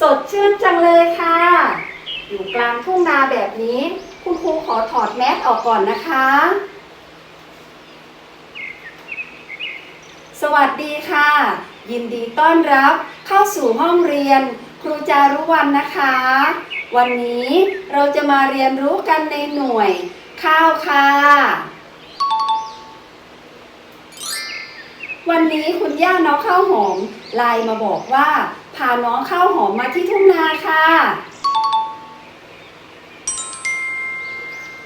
สดชื่นจังเลยค่ะ อยู่กลางทุ่งนาแบบนี้ คุณครูขอถอดแมสออกก่อนนะคะ สวัสดีค่ะ ยินดีต้อนรับเข้าสู่ห้องเรียน ครูจารุวรรณนะคะ วันนี้เราจะมาเรียนรู้กันในหน่วย ข้าวค่ะวันนี้คุณย่าน้องข้าวหอมไลน์มาบอกว่า พาน้องข้าวหอมมาที่ทุ่งนาค่ะ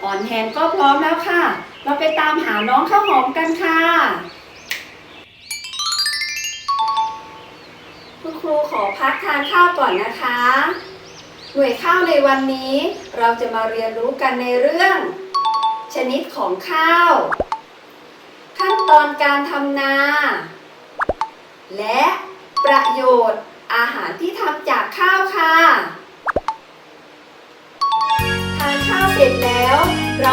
อ่อนแฮนก็พร้อมแล้วค่ะ เราไปตามหาน้องข้าวหอมกันค่ะ คุณครูขอพักทานข้าวก่อนนะคะ หน่วยข้าวในวันนี้ เราจะมาเรียนรู้กันในเรื่อง ชนิดของข้าว ขั้นตอนการทำนา และประโยชน์ อาหารที่ทำจากข้าวค่ะ ทานข้าวเสร็จแล้วเรา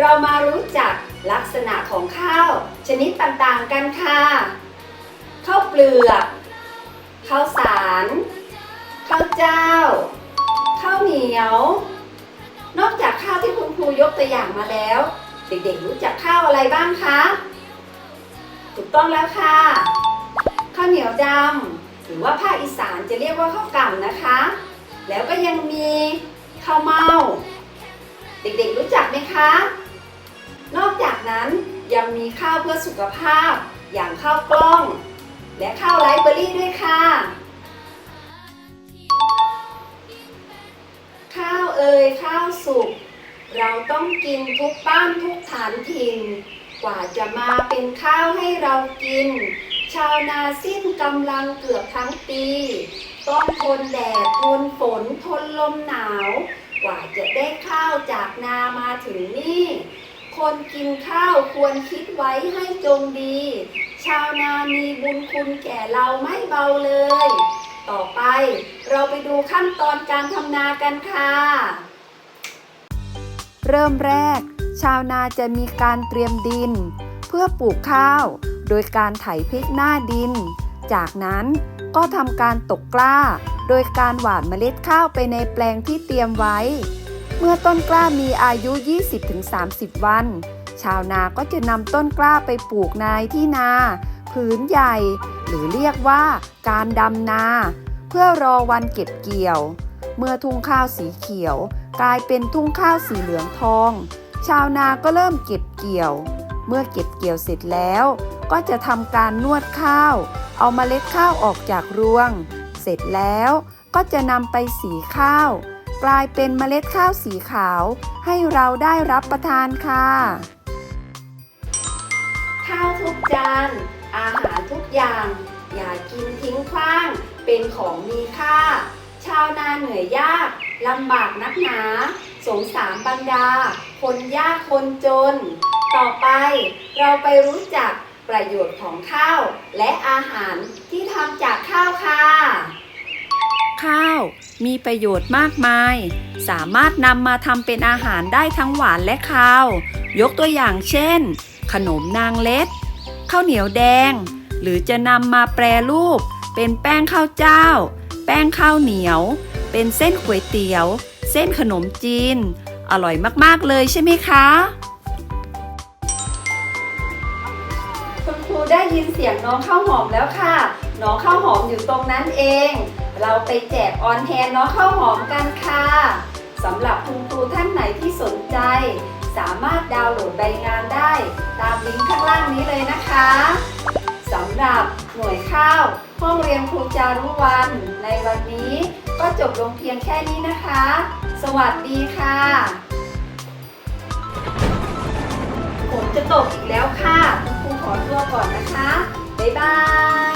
เรามารู้จักลักษณะของข้าว ชนิดต่างๆกันค่ะ ข้าวเปลือกข้าวสารข้าวเจ้า ข้าวเหนียว นอกจากข้าวที่คุณครูยกตัวอย่างมาแล้ว เด็กๆรู้จักข้าวอะไรบ้างคะถูกต้องแล้วค่ะ ข้าวเหนียวดำหรือว่าภาคอีสานจะเรียกว่าข้าวกล่ำนะคะ แล้วก็ยังมีข้าวเม่าเด็กๆรู้จักไหมคะ นอกจากนั้นยังมีข้าวเพื่อสุขภาพ อย่างข้าวกล้อง และข้าวไรซ์เบอร์รี่ด้วยค่ะ ข้าวเอ่ยข้าวสุก เราต้องกินทุกบ้านทุกฐานถิ่น กว่าจะมาเป็นข้าวให้เรากิน ชาวนาสิ้นกำลังเกือบทั้งปีต้องทนแดดทนฝนทนลมหนาว กว่าจะได้ข้าวจากนามาถึงนี่ คนกินข้าวควรคิดไว้ให้จงดี ชาวนามีบุญคุณแก่เราไม่เบาเลย ต่อไปเราไปดูขั้นตอนการทำนากันค่ะ เริ่มแรก ชาวนาจะมีการเตรียมดิน เพื่อปลูกข้าว โดยการไถพริกหน้าดิน จากนั้นก็ทำการตกกล้า โดยการหว่านเมล็ดข้าวไปในแปลงที่เตรียมไว้ เมื่อต้นกล้ามีอายุ 20-30 วัน ชาวนาก็จะนำต้นกล้าไปปลูกในที่นาผืนใหญ่ หรือเรียกว่าการดำนา เพื่อรอวันเก็บเกี่ยว เมื่อทุ่งข้าวสีเขียว กลายเป็นทุ่งข้าวสีเหลืองทอง ชาวนาก็เริ่มเก็บเกี่ยว เมื่อเก็บเกี่ยวเสร็จแล้ว ก็จะทำการนวดข้าว เอามาเมล็ดข้าวออกจากรวง เสร็จแล้วก็จะนำไปสีข้าว กลายเป็นเมล็ดข้าวสีขาว ให้เราได้รับประทานค่ะ ข้าวทุกจาน อาหารทุกอย่าง อย่ากินทิ้งขว้าง เป็นของมีค่า ชาวนาเหนื่อยยากลำบากนักหนา สงสารบรรดา คนยากคนจน ต่อไปเราไปรู้จักประโยชน์ของข้าว และอาหารที่ทำจากข้าวค่ะ ข้าว มีประโยชน์มากมาย สามารถนำมาทำเป็นอาหารได้ทั้งหวานและคาว ยกตัวอย่างเช่น ขนมนางเล็ด ข้าวเหนียวแดง หรือจะนำมาแปรรูป เป็นแป้งข้าวเจ้า แป้งข้าวเหนียว เป็นเส้นก๋วยเตี๋ยว เส้นขนมจีน อร่อยมากๆเลยใช่ไหมคะคุณครูได้ยินเสียงน้องข้าวหอมแล้วค่ะ น้องข้าวหอมอยู่ตรงนั้นเอง เราไปแจกออนแทนน้องข้าวหอมกันค่ะสำหรับคุณครูท่านไหนที่สนใจ สามารถดาวน์โหลดใบงานได้ ตามลิงก์ข้างล่างนี้เลยนะคะสำหรับหน่วยข้าวห้องเรียนครูจารุวัน ในวันนี้ก็จบลงเพียงแค่นี้นะคะ สวัสดีค่ะฝนจะตกอีกแล้วค่ะ คุณครูขอตัวก่อนนะคะ บ๊ายบาย